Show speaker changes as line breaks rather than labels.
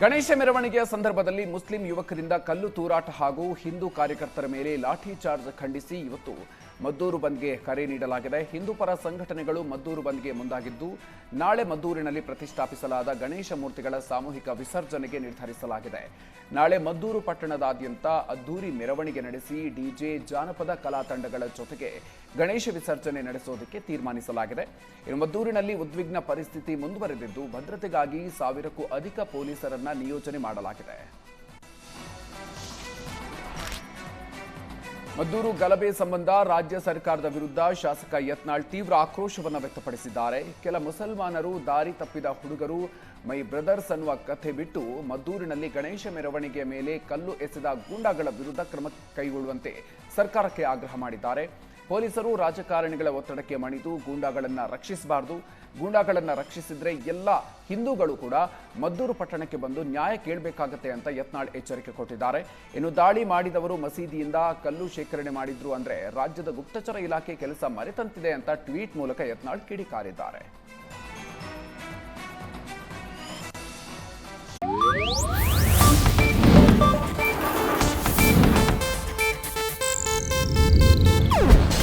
ಗಣೇಶ ಮೆರವಣಿಗೆಯ ಸಂದರ್ಭದಲ್ಲಿ ಮುಸ್ಲಿಂ ಯುವಕರಿಂದ ಕಲ್ಲು ತೂರಾಟ ಹಾಗೂ ಹಿಂದೂ ಕಾರ್ಯಕರ್ತರ ಮೇಲೆ ಲಾಠಿ ಚಾರ್ಜ್ ಖಂಡಿಸಿ ಇವತ್ತು ಮದ್ದೂರು ಬಂದ್ಗೆ ಕರೆ ನೀಡಲಾಗಿದೆ. ಹಿಂದೂ ಪರ ಸಂಘಟನೆಗಳು ಮದ್ದೂರು ಬಂದ್ಗೆ ಮುಂದಾಗಿದ್ದು, ನಾಳೆ ಮದ್ದೂರಿನಲ್ಲಿ ಪ್ರತಿಷ್ಠಾಪಿಸಲಾದ ಗಣೇಶ ಮೂರ್ತಿಗಳ ಸಾಮೂಹಿಕ ವಿಸರ್ಜನೆಗೆ ನಿರ್ಧರಿಸಲಾಗಿದೆ. ನಾಳೆ ಮದ್ದೂರು ಪಟ್ಟಣದಾದ್ಯಂತ ಅದ್ದೂರಿ ಮೆರವಣಿಗೆ ನಡೆಸಿ ಡಿಜೆ ಜಾನಪದ ಕಲಾ ತಂಡಗಳ ಜೊತೆಗೆ ಗಣೇಶ ವಿಸರ್ಜನೆ ನಡೆಸುವುದಕ್ಕೆ ತೀರ್ಮಾನಿಸಲಾಗಿದೆ. ಇನ್ನು ಮದ್ದೂರಿನಲ್ಲಿ ಉದ್ವಿಗ್ನ ಪರಿಸ್ಥಿತಿ ಮುಂದುವರೆದಿದ್ದು, ಭದ್ರತೆಗಾಗಿ ಸಾವಿರಕ್ಕೂ ಅಧಿಕ ಪೊಲೀಸರನ್ನ ನಿಯೋಜನೆ ಮಾಡಲಾಗಿದೆ. ಮದ್ದೂರು ಗಲಭೆ ಸಂಬಂಧ ರಾಜ್ಯ ಸರ್ಕಾರದ ವಿರುದ್ಧ ಶಾಸಕ ಯತ್ನಾಳ್ ತೀವ್ರ ಆಕ್ರೋಶವನ್ನು ವ್ಯಕ್ತಪಡಿಸಿದ್ದಾರೆ. ಕೆಲ ಮುಸಲ್ಮಾನರು ದಾರಿ ತಪ್ಪಿದ ಹುಡುಗರು ಮೈ ಬ್ರದರ್ಸ್ ಅನ್ನುವ ಕಥೆ ಬಿಟ್ಟು ಮದ್ದೂರಿನಲ್ಲಿ ಗಣೇಶ ಮೆರವಣಿಗೆಯ ಮೇಲೆ ಕಲ್ಲು ಎಸೆದ ಗೂಂಡಾಗಳ ವಿರುದ್ಧ ಕ್ರಮ ಕೈಗೊಳ್ಳುವಂತೆ ಸರ್ಕಾರಕ್ಕೆ ಆಗ್ರಹ ಮಾಡಿದ್ದಾರೆ. ಪೊಲೀಸರು ರಾಜಕಾರಣಿಗಳ ಒತ್ತಡಕ್ಕೆ ಮಣಿದು ಗೂಂಡಾಗಳನ್ನು ರಕ್ಷಿಸಬಾರ್ದು. ಗೂಂಡಾಗಳನ್ನು ರಕ್ಷಿಸಿದ್ರೆ ಎಲ್ಲ ಹಿಂದೂಗಳು ಕೂಡ ಮದ್ದೂರು ಪಟ್ಟಣಕ್ಕೆ ಬಂದು ನ್ಯಾಯ ಕೇಳಬೇಕಾಗತ್ತೆ ಅಂತ ಯತ್ನಾಳ್ ಎಚ್ಚರಿಕೆ ಕೊಟ್ಟಿದ್ದಾರೆ. ಇನ್ನು ದಾಳಿ ಮಾಡಿದವರು ಮಸೀದಿಯಿಂದ ಕಲ್ಲು ಶೇಖರಣೆ ಮಾಡಿದ್ರು ಅಂದ್ರೆ ರಾಜ್ಯದ ಗುಪ್ತಚರ ಇಲಾಖೆ ಕೆಲಸ ಮರೆತಂತಿದೆ ಅಂತ ಟ್ವೀಟ್ ಮೂಲಕ ಯತ್ನಾಳ್ ಕಿಡಿಕಾರಿದ್ದಾರೆ.